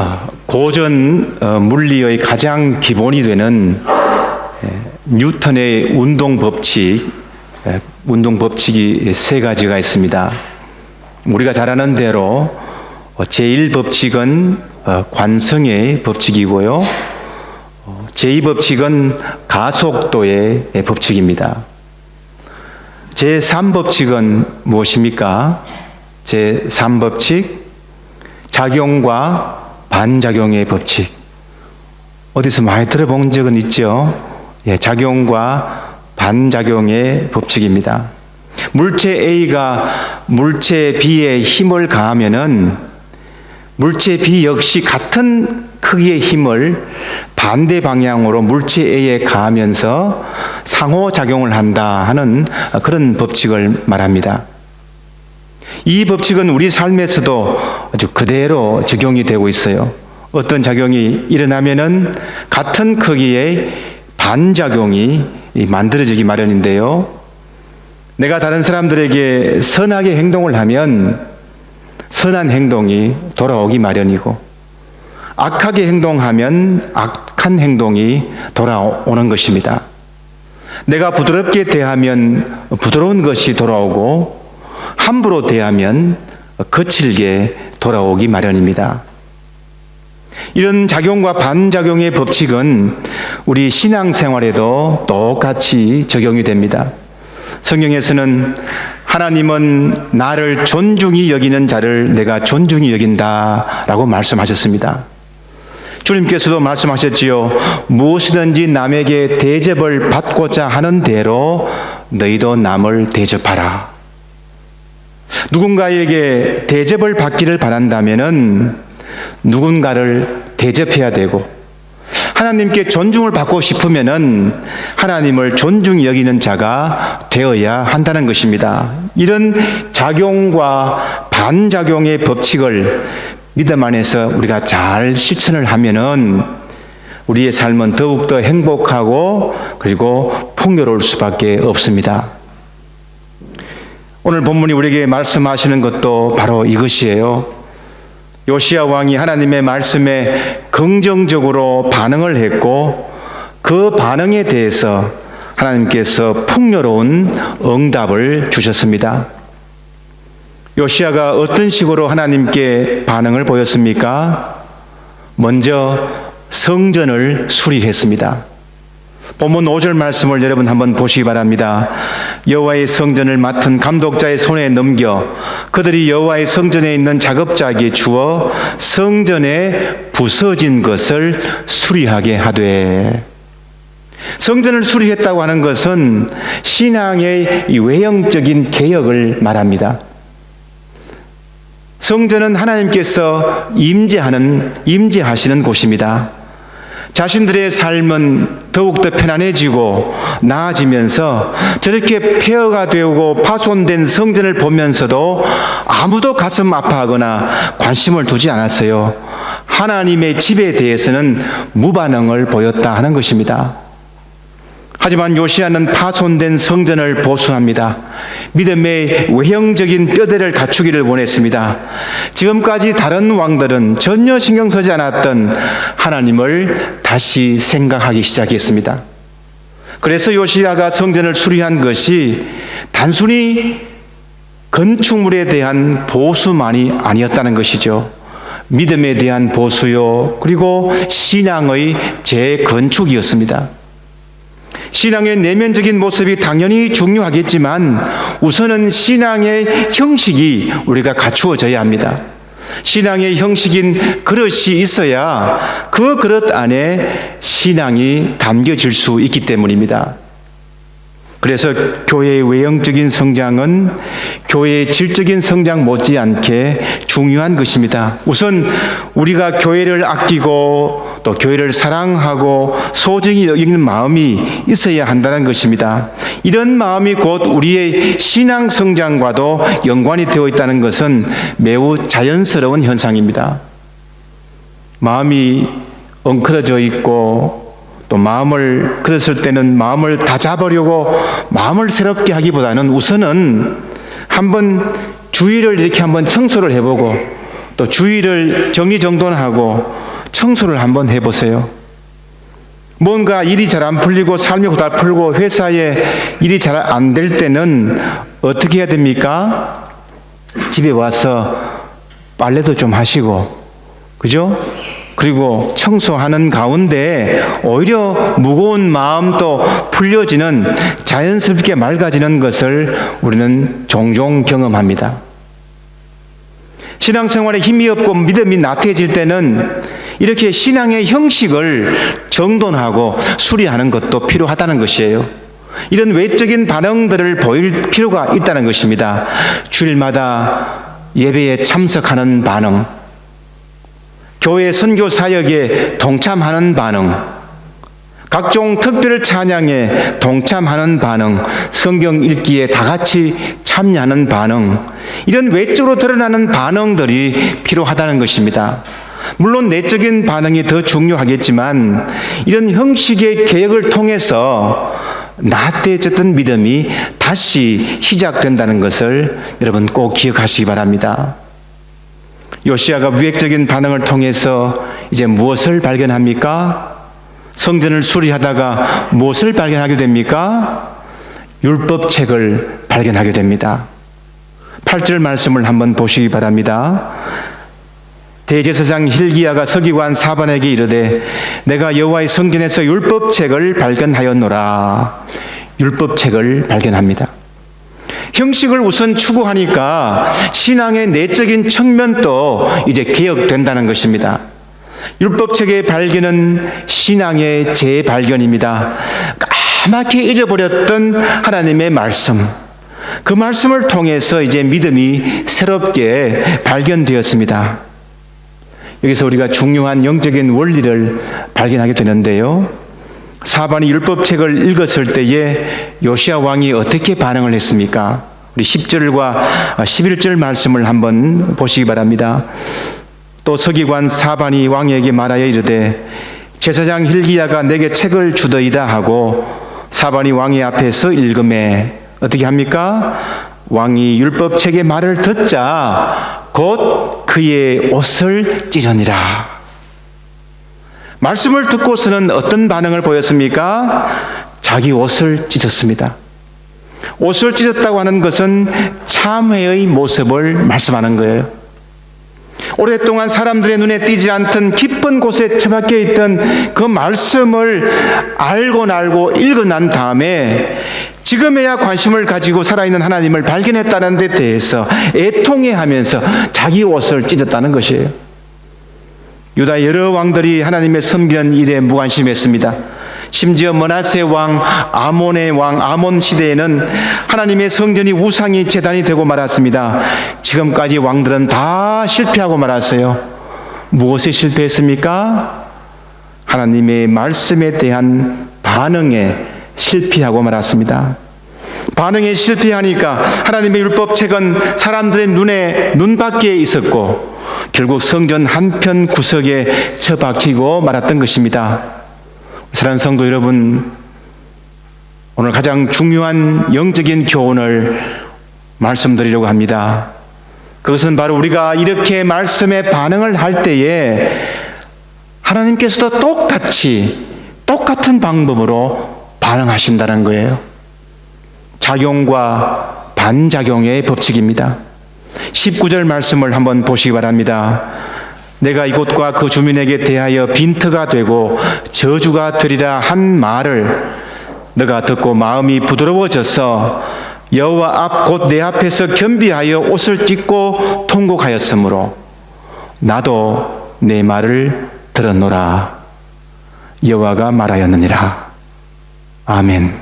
어, 고전 어, 물리의 가장 기본이 되는 에, 뉴턴의 운동 법칙, 에, 운동 법칙이 세 가지가 있습니다. 우리가 잘 아는 대로 어, 제1 법칙은 어, 관성의 법칙이고요. 어, 제2 법칙은 가속도의 법칙입니다. 제3 법칙은 무엇입니까? 제3 법칙, 작용과 반작용의 법칙. 어디서 많이 들어본 적은 있죠? 예, 작용과 반작용의 법칙입니다. 물체 A가 물체 B에 힘을 가하면은 물체 B 역시 같은 크기의 힘을 반대 방향으로 물체 A에 가하면서 상호작용을 한다 하는 그런 법칙을 말합니다. 이 법칙은 우리 삶에서도 아주 그대로 적용이 되고 있어요. 어떤 작용이 일어나면은 같은 크기의 반작용이 만들어지기 마련인데요. 내가 다른 사람들에게 선하게 행동을 하면 선한 행동이 돌아오기 마련이고 악하게 행동하면 악한 행동이 돌아오는 것입니다. 내가 부드럽게 대하면 부드러운 것이 돌아오고 함부로 대하면 거칠게 돌아오기 마련입니다. 이런 작용과 반작용의 법칙은 우리 신앙생활에도 똑같이 적용이 됩니다. 성경에서는 하나님은 나를 존중히 여기는 자를 내가 존중히 여긴다 라고 말씀하셨습니다. 주님께서도 말씀하셨지요. 무엇이든지 남에게 대접을 받고자 하는 대로 너희도 남을 대접하라. 누군가에게 대접을 받기를 바란다면은 누군가를 대접해야 되고 하나님께 존중을 받고 싶으면은 하나님을 존중히 여기는 자가 되어야 한다는 것입니다. 이런 작용과 반작용의 법칙을 믿음 안에서 우리가 잘 실천을 하면은 우리의 삶은 더욱더 행복하고 그리고 풍요로울 수밖에 없습니다. 오늘 본문이 우리에게 말씀하시는 것도 바로 이것이에요. 요시야 왕이 하나님의 말씀에 긍정적으로 반응을 했고 그 반응에 대해서 하나님께서 풍요로운 응답을 주셨습니다. 요시야가 어떤 식으로 하나님께 반응을 보였습니까? 먼저 성전을 수리했습니다. 본문 5절 말씀을 여러분 한번 보시기 바랍니다. 여호와의 성전을 맡은 감독자의 손에 넘겨 그들이 여호와의 성전에 있는 작업자에게 주어 성전에 부서진 것을 수리하게 하되 성전을 수리했다고 하는 것은 신앙의 외형적인 개혁을 말합니다. 성전은 하나님께서 임재하는 임재하시는 곳입니다. 자신들의 삶은 더욱더 편안해지고 나아지면서 저렇게 폐허가 되고 파손된 성전을 보면서도 아무도 가슴 아파하거나 관심을 두지 않았어요. 하나님의 집에 대해서는 무반응을 보였다 하는 것입니다. 하지만 요시아는 파손된 성전을 보수합니다. 믿음의 외형적인 뼈대를 갖추기를 원했습니다. 지금까지 다른 왕들은 전혀 신경 쓰지 않았던 하나님을 다시 생각하기 시작했습니다. 그래서 요시아가 성전을 수리한 것이 단순히 건축물에 대한 보수만이 아니었다는 것이죠. 믿음에 대한 보수요, 그리고 신앙의 재건축이었습니다. 신앙의 내면적인 모습이 당연히 중요하겠지만 우선은 신앙의 형식이 우리가 갖추어져야 합니다. 신앙의 형식인 그릇이 있어야 그 그릇 안에 신앙이 담겨질 수 있기 때문입니다. 그래서 교회의 외형적인 성장은 교회의 질적인 성장 못지않게 중요한 것입니다. 우선 우리가 교회를 아끼고 또 교회를 사랑하고 소중히 여기는 마음이 있어야 한다는 것입니다. 이런 마음이 곧 우리의 신앙 성장과도 연관이 되어 있다는 것은 매우 자연스러운 현상입니다. 마음이 엉클어져 있고 또 마음을 그랬을 때는 마음을 다 잡으려고 마음을 새롭게 하기보다는 우선은 한번 주의를 이렇게 한번 청소를 해보고 또 주위를 정리정돈하고 청소를 한번 해보세요. 뭔가 일이 잘 안 풀리고 삶이 고달풀고 회사에 일이 잘 안 될 때는 어떻게 해야 됩니까? 집에 와서 빨래도 좀 하시고, 그죠? 그리고 청소하는 가운데 오히려 무거운 마음도 풀려지는 자연스럽게 맑아지는 것을 우리는 종종 경험합니다. 신앙생활에 힘이 없고 믿음이 나태해질 때는 이렇게 신앙의 형식을 정돈하고 수리하는 것도 필요하다는 것이에요. 이런 외적인 반응들을 보일 필요가 있다는 것입니다. 주일마다 예배에 참석하는 반응, 교회 선교 사역에 동참하는 반응, 각종 특별 찬양에 동참하는 반응, 성경 읽기에 다 같이 참여하는 반응, 이런 외적으로 드러나는 반응들이 필요하다는 것입니다. 물론 내적인 반응이 더 중요하겠지만 이런 형식의 개혁을 통해서 나태해졌던 믿음이 다시 시작된다는 것을 여러분 꼭 기억하시기 바랍니다. 요시아가 위액적인 반응을 통해서 이제 무엇을 발견합니까? 성전을 수리하다가 무엇을 발견하게 됩니까? 율법책을 발견하게 됩니다. 8절 말씀을 한번 보시기 바랍니다. 대제사장 힐기야가 서기관 사반에게 이르되 내가 여호와의 성전에서 율법책을 발견하였노라. 율법책을 발견합니다. 형식을 우선 추구하니까 신앙의 내적인 측면도 이제 개혁된다는 것입니다. 율법책의 발견은 신앙의 재발견입니다. 까맣게 잊어버렸던 하나님의 말씀. 그 말씀을 통해서 이제 믿음이 새롭게 발견되었습니다. 여기서 우리가 중요한 영적인 원리를 발견하게 되는데요. 사반이 율법책을 읽었을 때에 요시아 왕이 어떻게 반응을 했습니까? 우리 10절과 11절 말씀을 한번 보시기 바랍니다. 또 서기관 사반이 왕에게 말하여 이르되 제사장 힐기야가 내게 책을 주더이다 하고 사반이 왕의 앞에서 읽음에 어떻게 합니까? 왕이 율법 책의 말을 듣자 곧 그의 옷을 찢으니라. 말씀을 듣고서는 어떤 반응을 보였습니까? 자기 옷을 찢었습니다. 옷을 찢었다고 하는 것은 참회의 모습을 말씀하는 거예요. 오랫동안 사람들의 눈에 띄지 않던 깊은 곳에 처박혀 있던 그 말씀을 알고 날고 읽어 난 다음에 지금에야 관심을 가지고 살아있는 하나님을 발견했다는 데 대해서 애통해 하면서 자기 옷을 찢었다는 것이에요. 유다 여러 왕들이 하나님의 섬기는 일에 무관심했습니다. 심지어 머나세 왕, 아몬의 왕, 아몬 시대에는 하나님의 성전이 우상이 재단이 되고 말았습니다. 지금까지 왕들은 다 실패하고 말았어요. 무엇에 실패했습니까? 하나님의 말씀에 대한 반응에 실패하고 말았습니다. 반응에 실패하니까 하나님의 율법책은 사람들의 눈에 눈밖에 있었고 결국 성전 한편 구석에 처박히고 말았던 것입니다. 사랑하는 성도 여러분, 오늘 가장 중요한 영적인 교훈을 말씀드리려고 합니다. 그것은 바로 우리가 이렇게 말씀에 반응을 할 때에 하나님께서도 똑같이 똑같은 방법으로 반응하신다는 거예요. 작용과 반작용의 법칙입니다. 19절 말씀을 한번 보시기 바랍니다. 내가 이곳과 그 주민에게 대하여 빈트가 되고 저주가 되리라 한 말을 너가 듣고 마음이 부드러워져서 여호와 앞 곧 내 앞에서 겸비하여 옷을 찢고 통곡하였으므로 나도 내 말을 들었노라. 여호와가 말하였느니라. 아멘.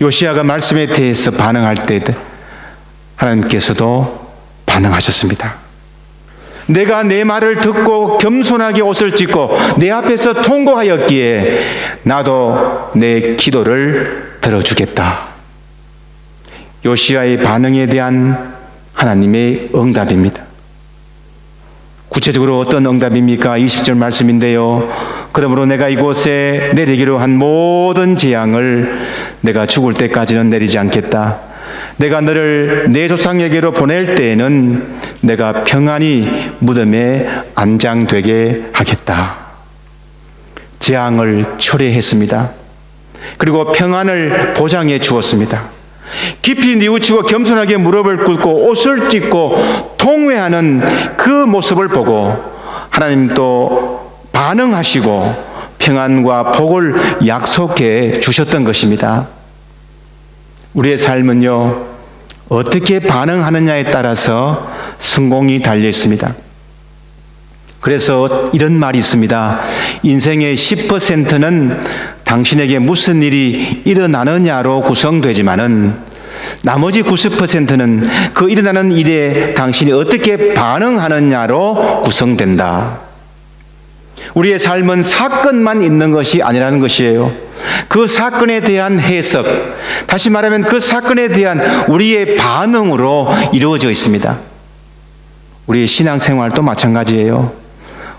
요시아가 말씀에 대해서 반응할 때 하나님께서도 반응하셨습니다. 내가 내 말을 듣고 겸손하게 옷을 찢고 내 앞에서 통고하였기에 나도 내 기도를 들어주겠다. 요시아의 반응에 대한 하나님의 응답입니다. 구체적으로 어떤 응답입니까? 20절 말씀인데요. 그러므로 내가 이곳에 내리기로 한 모든 재앙을 내가 죽을 때까지는 내리지 않겠다. 내가 너를 내 조상에게로 보낼 때에는 내가 평안히 무덤에 안장되게 하겠다. 재앙을 초래했습니다. 그리고 평안을 보장해 주었습니다. 깊이 뉘우치고 겸손하게 무릎을 꿇고 옷을 찢고 통회하는 그 모습을 보고 하나님 또 반응하시고 평안과 복을 약속해 주셨던 것입니다. 우리의 삶은요, 어떻게 반응하느냐에 따라서 성공이 달려 있습니다. 그래서 이런 말이 있습니다. 인생의 10%는 당신에게 무슨 일이 일어나느냐로 구성되지만은 나머지 90%는 그 일어나는 일에 당신이 어떻게 반응하느냐로 구성된다. 우리의 삶은 사건만 있는 것이 아니라는 것이에요. 그 사건에 대한 해석, 다시 말하면 그 사건에 대한 우리의 반응으로 이루어져 있습니다. 우리의 신앙 생활도 마찬가지예요.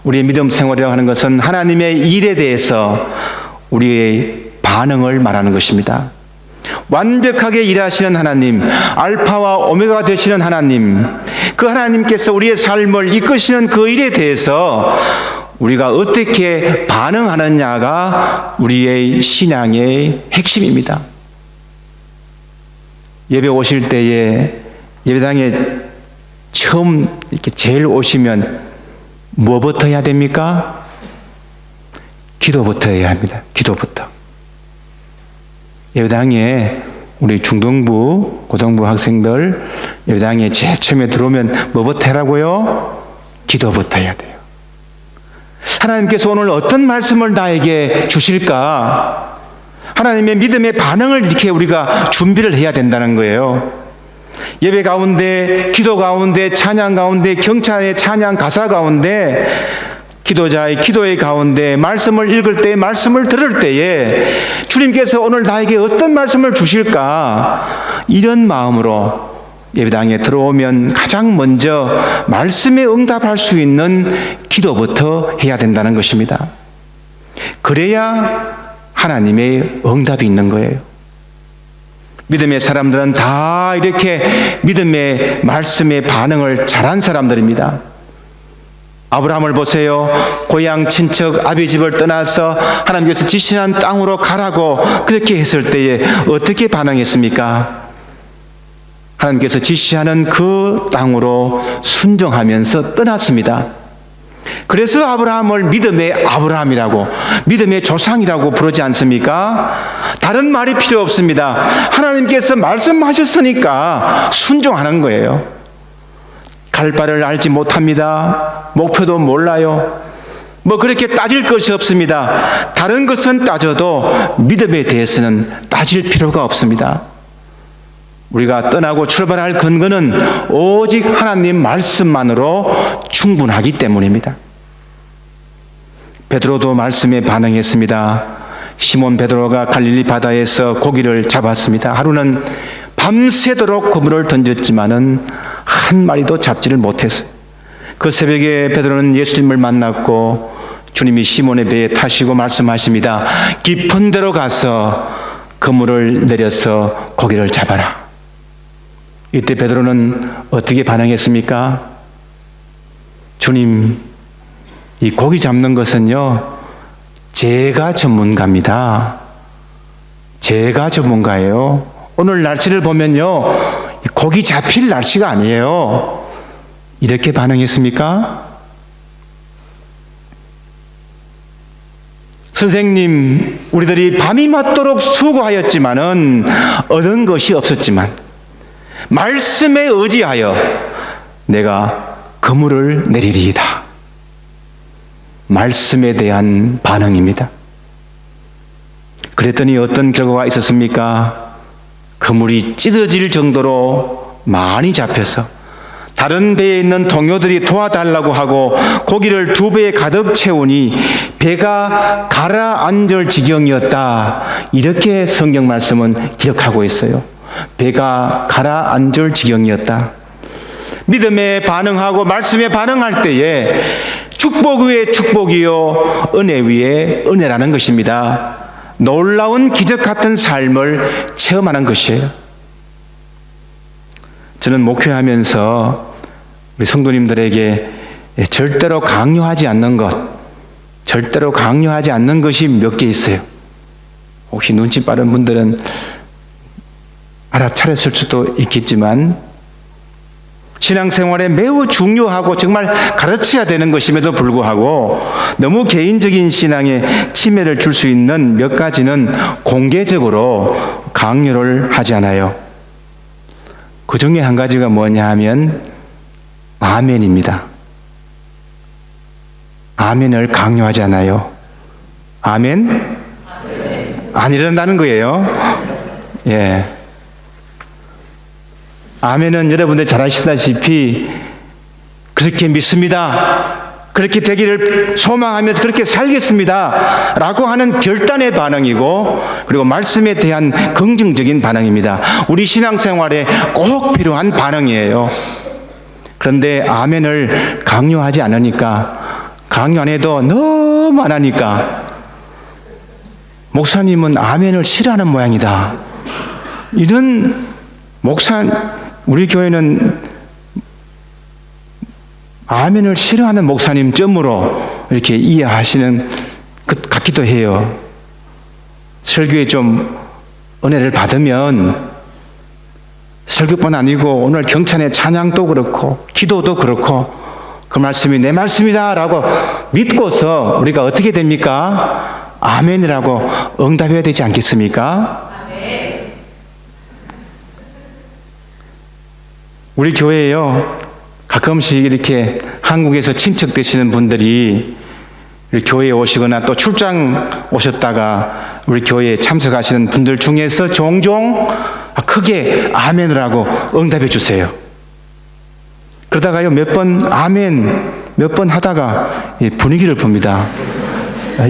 우리의 믿음 생활이라고 하는 것은 하나님의 일에 대해서 우리의 반응을 말하는 것입니다. 완벽하게 일하시는 하나님, 알파와 오메가 되시는 하나님, 그 하나님께서 우리의 삶을 이끄시는 그 일에 대해서 우리가 어떻게 반응하느냐가 우리의 신앙의 핵심입니다. 예배 오실 때에 예배당에 처음 이렇게 제일 오시면 뭐부터 해야 됩니까? 기도부터 해야 합니다. 기도부터. 예배당에 우리 중등부, 고등부 학생들 예배당에 제일 처음에 들어오면 뭐부터 하라고요? 기도부터 해야 돼요. 하나님께서 오늘 어떤 말씀을 나에게 주실까? 하나님의 믿음의 반응을 이렇게 우리가 준비를 해야 된다는 거예요. 예배 가운데, 기도 가운데, 찬양 가운데, 경찬의 찬양 가사 가운데, 기도자의 기도의 가운데, 말씀을 읽을 때, 말씀을 들을 때에 주님께서 오늘 나에게 어떤 말씀을 주실까? 이런 마음으로 예배당에 들어오면 가장 먼저 말씀에 응답할 수 있는 기도부터 해야 된다는 것입니다. 그래야 하나님의 응답이 있는 거예요. 믿음의 사람들은 다 이렇게 믿음의 말씀에 반응을 잘한 사람들입니다. 아브라함을 보세요. 고향 친척 아비 집을 떠나서 하나님께서 지시한 땅으로 가라고 그렇게 했을 때에 어떻게 반응했습니까? 하나님께서 지시하는 그 땅으로 순종하면서 떠났습니다. 그래서 아브라함을 믿음의 아브라함이라고, 믿음의 조상이라고 부르지 않습니까? 다른 말이 필요 없습니다. 하나님께서 말씀하셨으니까 순종하는 거예요. 갈 바를 알지 못합니다. 목표도 몰라요. 뭐 그렇게 따질 것이 없습니다. 다른 것은 따져도 믿음에 대해서는 따질 필요가 없습니다. 우리가 떠나고 출발할 근거는 오직 하나님 말씀만으로 충분하기 때문입니다. 베드로도 말씀에 반응했습니다. 시몬 베드로가 갈릴리 바다에서 고기를 잡았습니다. 하루는 밤새도록 그물을 던졌지만은 한 마리도 잡지를 못했어요. 그 새벽에 베드로는 예수님을 만났고 주님이 시몬의 배에 타시고 말씀하십니다. 깊은 데로 가서 그물을 내려서 고기를 잡아라. 이때 베드로는 어떻게 반응했습니까? 주님, 이 고기 잡는 것은요, 제가 전문가입니다. 제가 전문가예요. 오늘 날씨를 보면요, 고기 잡힐 날씨가 아니에요. 이렇게 반응했습니까? 선생님, 우리들이 밤이 맞도록 수고하였지만은 얻은 것이 없었지만 말씀에 의지하여 내가 그물을 내리리이다. 말씀에 대한 반응입니다. 그랬더니 어떤 결과가 있었습니까? 그물이 찢어질 정도로 많이 잡혀서 다른 배에 있는 동료들이 도와달라고 하고 고기를 두 배에 가득 채우니 배가 가라앉을 지경이었다. 이렇게 성경 말씀은 기록하고 있어요. 배가 가라앉을 지경이었다. 믿음에 반응하고 말씀에 반응할 때에 축복 위에 축복이요 은혜 위에 은혜라는 것입니다. 놀라운 기적 같은 삶을 체험하는 것이에요. 저는 목회하면서 우리 성도님들에게 절대로 강요하지 않는 것, 절대로 강요하지 않는 것이 몇 개 있어요. 혹시 눈치 빠른 분들은 알아차렸을 수도 있겠지만 신앙생활에 매우 중요하고 정말 가르쳐야 되는 것임에도 불구하고 너무 개인적인 신앙에 침해를 줄 수 있는 몇 가지는 공개적으로 강요를 하지 않아요. 그 중에 한 가지가 뭐냐 하면 아멘입니다. 아멘을 강요하지 않아요. 아멘? 안 이런다는 거예요. 예. 아멘은 여러분들 잘 아시다시피 그렇게 믿습니다. 그렇게 되기를 소망하면서 그렇게 살겠습니다. 라고 하는 결단의 반응이고, 그리고 말씀에 대한 긍정적인 반응입니다. 우리 신앙생활에 꼭 필요한 반응이에요. 그런데 아멘을 강요하지 않으니까, 강요 안 해도 너무 안 하니까, 목사님은 아멘을 싫어하는 모양이다. 이런 목사, 우리 교회는 아멘을 싫어하는 목사님 점으로 이렇게 이해하시는 것 같기도 해요. 설교에 좀 은혜를 받으면 설교뿐 아니고 오늘 경찬의 찬양도 그렇고 기도도 그렇고 그 말씀이 내 말씀이다라고 믿고서 우리가 어떻게 됩니까? 아멘이라고 응답해야 되지 않겠습니까? 우리 교회에요. 가끔씩 이렇게 한국에서 친척 되시는 분들이 우리 교회에 오시거나 또 출장 오셨다가 우리 교회에 참석하시는 분들 중에서 종종 크게 아멘을 하고 응답해 주세요. 그러다가요 몇 번 아멘 몇 번 하다가 이 분위기를 봅니다.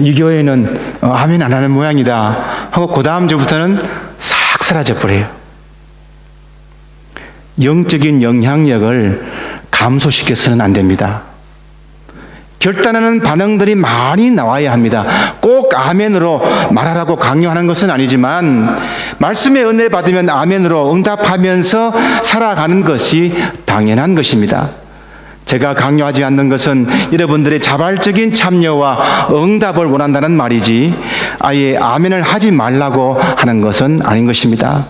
이 교회는 어, 아멘 안 하는 모양이다 하고 그 다음 주부터는 싹 사라져 버려요. 영적인 영향력을 감소시켜서는 안 됩니다. 결단하는 반응들이 많이 나와야 합니다. 꼭 아멘으로 말하라고 강요하는 것은 아니지만 말씀의 은혜 받으면 아멘으로 응답하면서 살아가는 것이 당연한 것입니다. 제가 강요하지 않는 것은 여러분들의 자발적인 참여와 응답을 원한다는 말이지 아예 아멘을 하지 말라고 하는 것은 아닌 것입니다.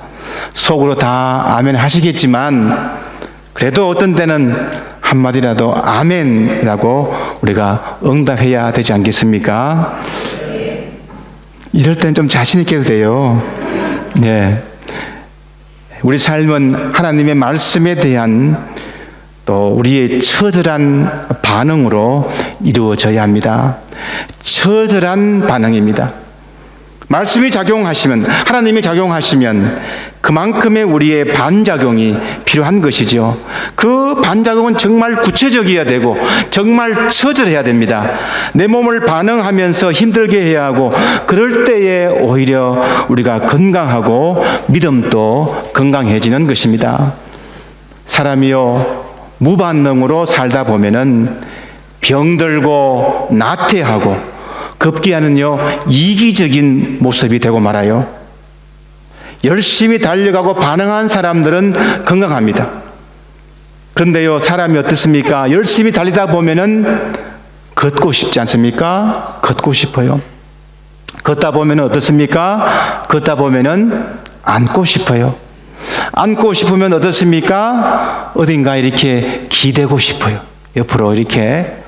속으로 다 아멘 하시겠지만 그래도 어떤 때는 한마디라도 아멘이라고 우리가 응답해야 되지 않겠습니까? 이럴 땐 좀 자신있게 해도 돼요. 네. 우리 삶은 하나님의 말씀에 대한 또 우리의 처절한 반응으로 이루어져야 합니다. 처절한 반응입니다. 말씀이 작용하시면, 하나님이 작용하시면 그만큼의 우리의 반작용이 필요한 것이죠. 그 반작용은 정말 구체적이어야 되고, 정말 처절해야 됩니다. 내 몸을 반응하면서 힘들게 해야 하고, 그럴 때에 오히려 우리가 건강하고 믿음도 건강해지는 것입니다. 사람이요, 무반응으로 살다 보면은 병들고 나태하고 급기야는요 이기적인 모습이 되고 말아요. 열심히 달려가고 반응한 사람들은 건강합니다. 그런데요 사람이 어떻습니까? 열심히 달리다 보면은 걷고 싶지 않습니까? 걷고 싶어요. 걷다 보면 어떻습니까? 걷다 보면은 앉고 싶어요. 앉고 싶으면 어떻습니까? 어딘가 이렇게 기대고 싶어요. 옆으로 이렇게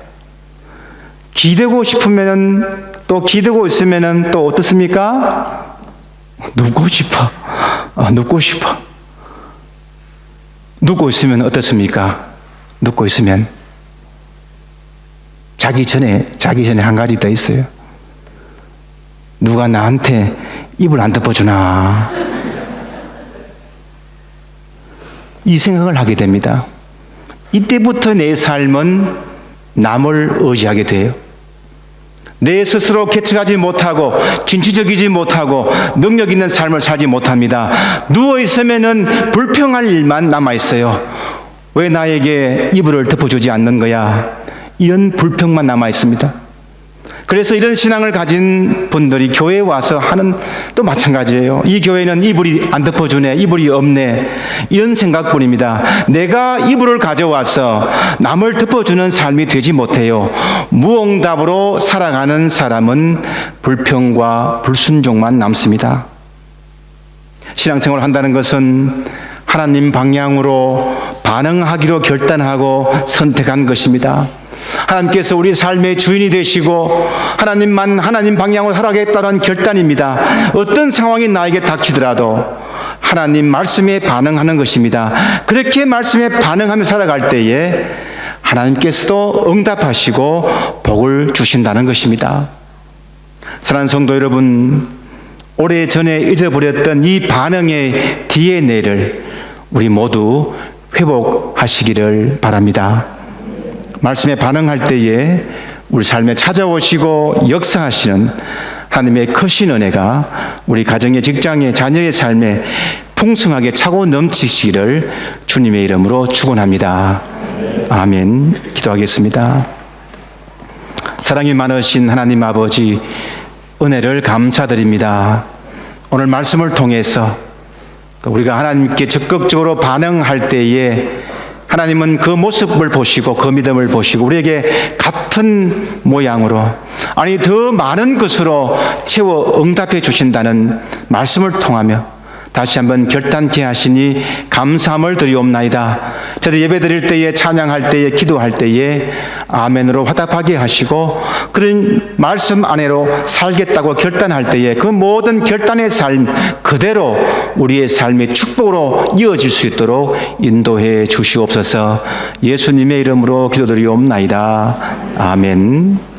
기대고 싶으면은 또 기대고 있으면은 또 어떻습니까? 눕고 싶어. 어, 눕고 싶어. 눕고 있으면 어떻습니까? 눕고 있으면 자기 전에 자기 전에 한 가지 더 있어요. 누가 나한테 입을 안 덮어주나 이 생각을 하게 됩니다. 이때부터 내 삶은 남을 의지하게 돼요. 내 스스로 개척하지 못하고 진취적이지 못하고 능력 있는 삶을 살지 못합니다. 누워 있으면은 불평할 일만 남아 있어요. 왜 나에게 이불을 덮어주지 않는 거야? 이런 불평만 남아 있습니다. 그래서 이런 신앙을 가진 분들이 교회에 와서 하는 또 마찬가지예요. 이 교회는 이불이 안 덮어주네, 이불이 없네. 이런 생각뿐입니다. 내가 이불을 가져와서 남을 덮어주는 삶이 되지 못해요. 무응답으로 살아가는 사람은 불평과 불순종만 남습니다. 신앙생활을 한다는 것은 하나님 방향으로 반응하기로 결단하고 선택한 것입니다. 하나님께서 우리 삶의 주인이 되시고 하나님만 하나님 방향으로 살아가겠다는 결단입니다. 어떤 상황이 나에게 닥치더라도 하나님 말씀에 반응하는 것입니다. 그렇게 말씀에 반응하며 살아갈 때에 하나님께서도 응답하시고 복을 주신다는 것입니다. 사랑하는 성도 여러분, 오래 전에 잊어버렸던 이 반응의 DNA를 우리 모두 회복하시기를 바랍니다. 말씀에 반응할 때에 우리 삶에 찾아오시고 역사하시는 하나님의 크신 은혜가 우리 가정의 직장의 자녀의 삶에 풍성하게 차고 넘치시기를 주님의 이름으로 축원합니다. 아멘. 기도하겠습니다. 사랑이 많으신 하나님 아버지 은혜를 감사드립니다. 오늘 말씀을 통해서 우리가 하나님께 적극적으로 반응할 때에 하나님은 그 모습을 보시고 그 믿음을 보시고 우리에게 같은 모양으로 아니 더 많은 것으로 채워 응답해 주신다는 말씀을 통하며 다시 한번 결단케 하시니 감사함을 드리옵나이다. 저들 예배 드릴 때에 찬양할 때에 기도할 때에 아멘으로 화답하게 하시고 그런 말씀 안에로 살겠다고 결단할 때에 그 모든 결단의 삶 그대로 우리의 삶의 축복으로 이어질 수 있도록 인도해 주시옵소서 예수님의 이름으로 기도드리옵나이다. 아멘.